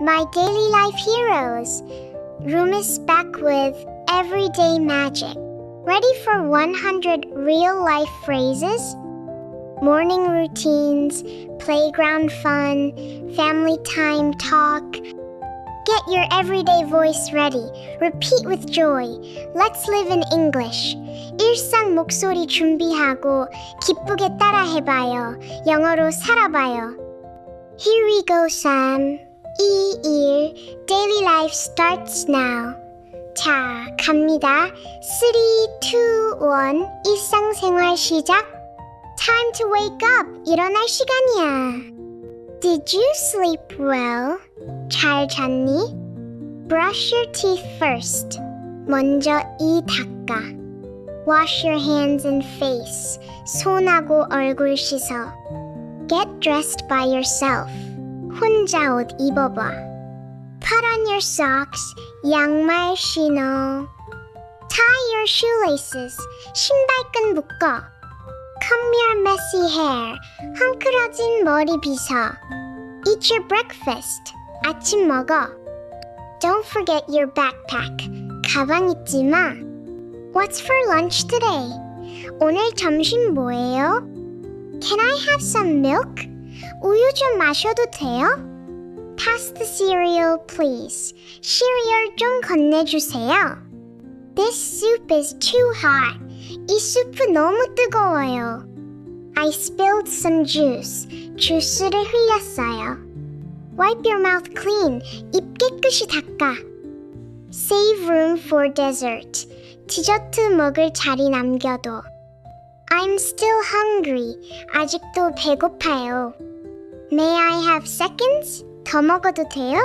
My daily life heroes. Room is back with everyday magic. Ready for 100 real life phrases? Morning routines, playground fun, family time talk. Get your everyday voice ready. Repeat with joy. Let's live in English. 일상 목소리 준비하고 기쁘게 따라해봐요. 영어로 살아봐요. Here we go, Sam. 이 일, daily life starts now. 자, 갑니다. 3, 2, 1, 일상생활 시작. Time to wake up. 일어날 시간이야. Did you sleep well? 잘 잤니? Brush your teeth first. 먼저 이 닦아. Wash your hands and face. 손하고 얼굴 씻어. Get dressed by yourself. 혼자 옷 입어봐. Put on your socks. 양말 신어. Tie your shoelaces. 신발끈 묶어. Comb your messy hair. 헝클어진 머리 빗어. Eat your breakfast. 아침 먹어. Don't forget your backpack. 가방 잊지 마. What's for lunch today? 오늘 점심 뭐예요? Can I have some milk? 우유 좀 마셔도 돼요? Pass the cereal, please. 시리얼 좀 건네주세요. This soup is too hot. 이 수프 너무 뜨거워요. I spilled some juice. 주스를 흘렸어요. Wipe your mouth clean. 입 깨끗이 닦아. Save room for dessert. 디저트 먹을 자리 남겨둬. I'm still hungry. 아직도 배고파요. May I have seconds? 더 먹어도 돼요?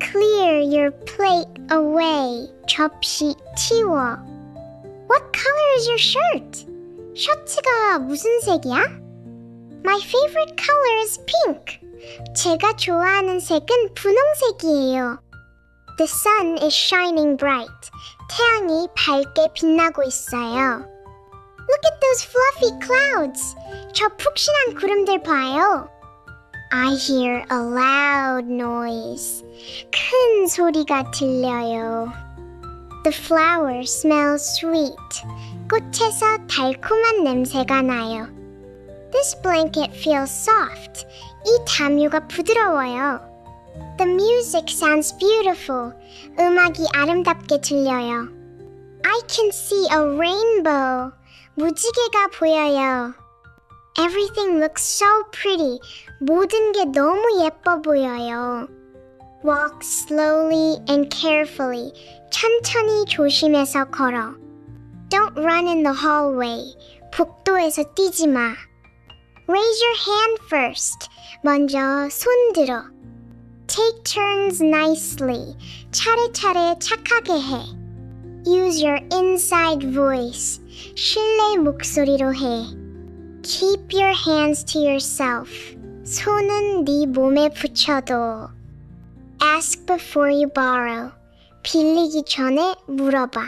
Clear your plate away. 접시 치워. What color is your shirt? 셔츠가 무슨 색이야? My favorite color is pink. 제가 좋아하는 색은 분홍색이에요. The sun is shining bright. 태양이 밝게 빛나고 있어요. Look at those fluffy clouds. 저 푹신한 구름들 봐요. I hear a loud noise. 큰 소리가 들려요. The flower smells sweet. 꽃에서 달콤한 냄새가 나요. This blanket feels soft. 이 담요가 부드러워요. The music sounds beautiful. 음악이 아름답게 들려요. I can see a rainbow. 무지개가 보여요. Everything looks so pretty. 모든 게 너무 예뻐 보여요. Walk slowly and carefully. 천천히 조심해서 걸어. Don't run in the hallway. 복도에서 뛰지 마. Raise your hand first. 먼저 손 들어. Take turns nicely. 차례차례 착하게 해. Use your inside voice. 실내 목소리로 해. Keep your hands to yourself. 손은 네 몸에 붙여둬. Ask before you borrow. 빌리기 전에 물어봐.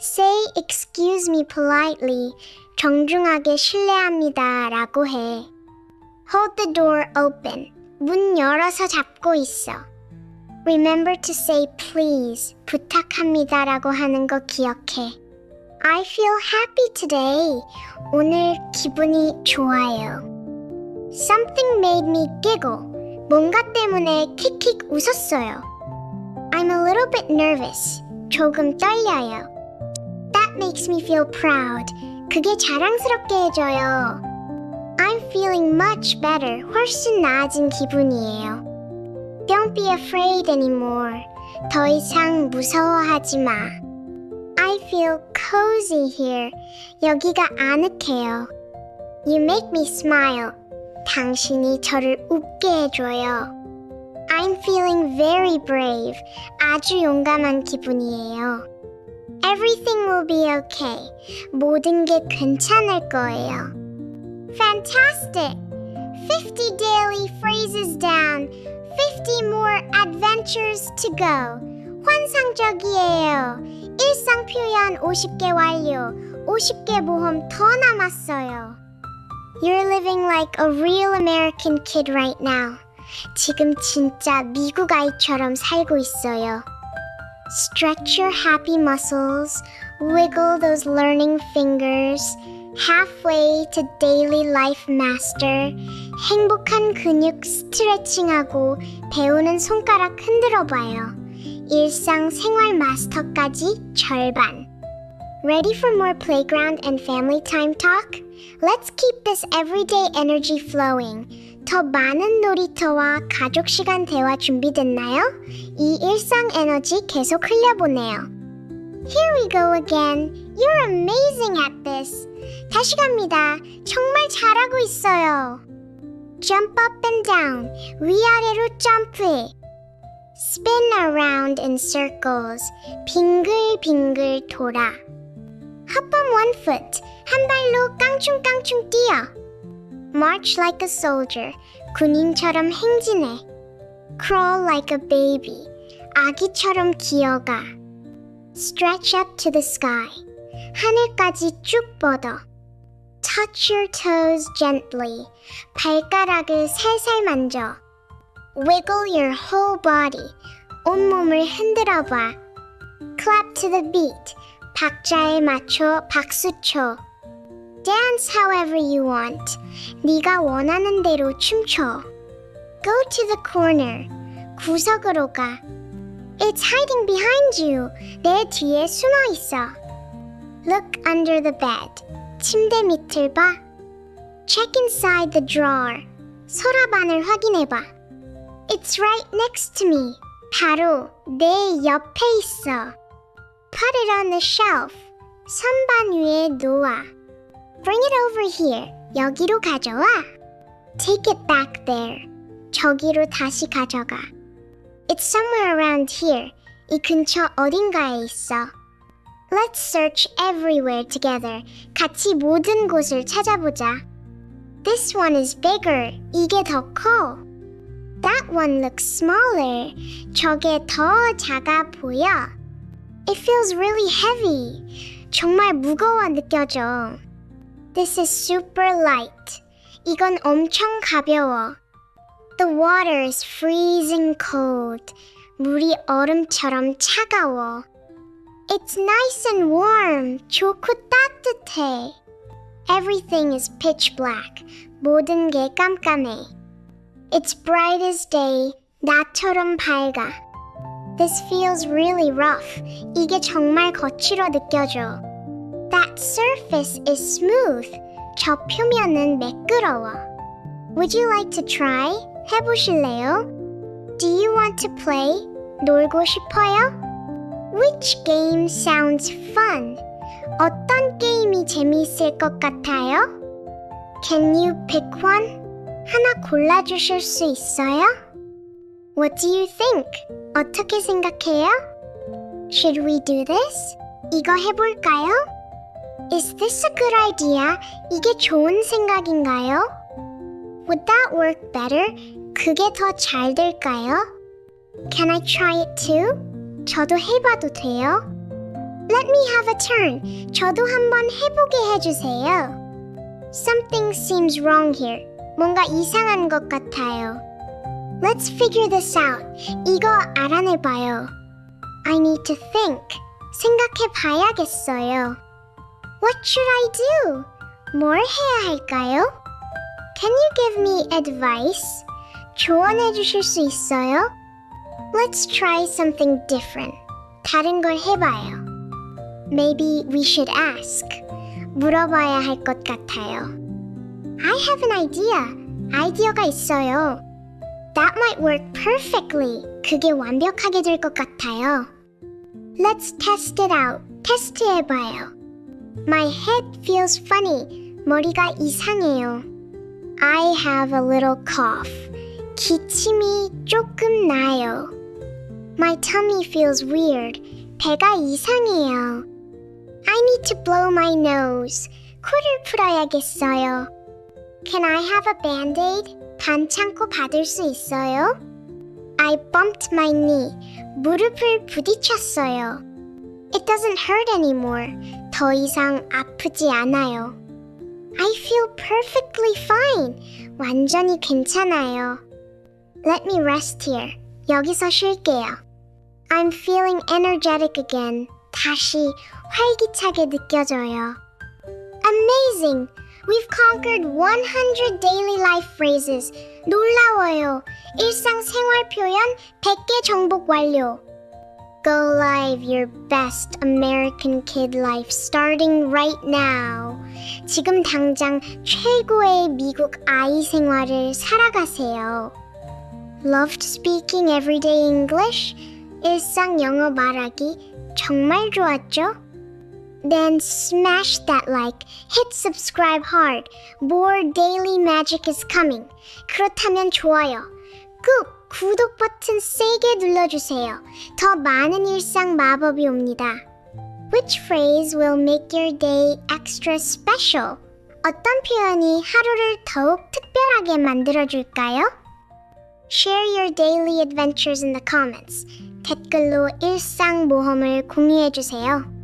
Say excuse me politely. 정중하게 실례합니다 라고 해. Hold the door open. 문 열어서 잡고 있어. Remember to say please. 부탁합니다 라고 하는 거 기억해. I feel happy today. 오늘 기분이 좋아요. Something made me giggle. 뭔가 때문에 킥킥 웃었어요. I'm a little bit nervous. 조금 떨려요. That makes me feel proud. 그게 자랑스럽게 해줘요. I'm feeling much better. 훨씬 나아진 기분이에요. Don't be afraid anymore. 더 이상 무서워하지 마. I feel cozy here. 여기가 아늑해요. You make me smile. 당신이 저를 웃게 해줘요. I'm feeling very brave. 아주 용감한 기분이에요. Everything will be okay. 모든 게 괜찮을 거예요. Fantastic! 50 daily phrases down. 50 more adventures to go. 환상적이에요. 일상 표현 50개 완료. 50개 모험 더 남았어요. You're living like a real American kid right now. 지금 진짜 미국 아이처럼 살고 있어요. Stretch your happy muscles, wiggle those learning fingers. Halfway to daily life master. 행복한 근육 스트레칭하고 배우는 손가락 흔들어 봐요. 일상 생활 마스터까지 절반. Ready for more playground and family time talk? Let's keep this everyday energy flowing. 더 많은 놀이터와 가족 시간 대화 준비됐나요? 이 일상 에너지 계속 흘려보내요. Here we go again. You're amazing at this. 다시 갑니다. 정말 잘하고 있어요. Jump up and down. 위아래로 점프해. Spin around in circles. 빙글빙글 돌아. Hop on one foot. 한 발로 깡충깡충 뛰어. March like a soldier. 군인처럼 행진해. Crawl like a baby. 아기처럼 기어가. Stretch up to the sky. 하늘까지 쭉 뻗어. Touch your toes gently. 발가락을 살살 만져. Wiggle your whole body. 온몸을 흔들어 봐. Clap to the beat. 박자에 맞춰 박수 쳐. Dance however you want. 네가 원하는 대로 춤춰. Go to the corner. 구석으로 가. It's hiding behind you. 내 뒤에 숨어 있어. Look under the bed. 침대 밑을 봐. Check inside the drawer. 서랍안을 확인해 봐. It's right next to me. 바로 내 옆에 있어. Put it on the shelf. 선반 위에 놓아. Bring it over here. 여기로 가져와. Take it back there. 저기로 다시 가져가. It's somewhere around here. 이 근처 어딘가에 있어. Let's search everywhere together. 같이 모든 곳을 찾아보자. This one is bigger. 이게 더 커. That one looks smaller. 저게 더 작아 보여. It feels really heavy. 정말 무거워 느껴져. This is super light. 이건 엄청 가벼워. The water is freezing cold. 물이 얼음처럼 차가워. It's nice and warm. 좋고 따뜻해. Everything is pitch black. 모든 게 깜깜해. It's bright as day. 나처럼 밝아. This feels really rough. 이게 정말 거칠어 느껴져. That surface is smooth. 저 표면은 매끄러워. Would you like to try? 해보실래요? Do you want to play? 놀고 싶어요? Which game sounds fun? 어떤 게임이 재미있을 것 같아요? Can you pick one? 하나 골라주실 수 있어요? What do you think? 어떻게 생각해요? Should we do this? 이거 해볼까요? Is this a good idea? 이게 좋은 생각인가요? Would that work better? 그게 더 잘 될까요? Can I try it too? 저도 해봐도 돼요? Let me have a turn. 저도 한번 해보게 해주세요. Something seems wrong here. 뭔가 이상한 것 같아요. Let's figure this out. 이거 알아내봐요. I need to think. 생각해 봐야겠어요. What should I do? 뭘 해야 할까요? Can you give me advice? 조언해 주실 수 있어요? Let's try something different. 다른 걸 해봐요. Maybe we should ask. 물어봐야 할 것 같아요. I have an idea. 아이디어가 있어요. That might work perfectly. 그게 완벽하게 될 것 같아요. Let's test it out. 테스트해봐요. My head feels funny. 머리가 이상해요. I have a little cough. 기침이 조금 나요. My tummy feels weird. 배가 이상해요. I need to blow my nose. 코를 풀어야겠어요. Can I have a band-aid? 반창고 받을 수 있어요? I bumped my knee. 무릎을 부딪혔어요. It doesn't hurt anymore. 더 이상 아프지 않아요. I feel perfectly fine. 완전히 괜찮아요. Let me rest here. 여기서 쉴게요. I'm feeling energetic again. 다시 활기차게 느껴져요. Amazing! We've conquered 100 daily life phrases. 놀라워요. 일상생활 표현 100개 정복 완료. Go live your best American kid life starting right now. 지금 당장 최고의 미국 아이 생활을 살아가세요. Loved speaking everyday English? 일상 영어 말하기 정말 좋았죠? Then smash that like, hit subscribe hard. More daily magic is coming. 그렇다면 좋아요. 꾹 구독 버튼 세게 눌러주세요. 더 많은 일상 마법이 옵니다. Which phrase will make your day extra special? 어떤 표현이 하루를 더욱 특별하게 만들어줄까요? Share your daily adventures in the comments. 댓글로 일상 모험을 공유해주세요.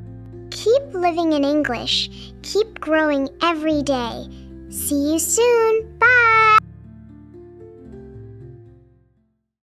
Keep living in English. Keep growing every day. See you soon. Bye.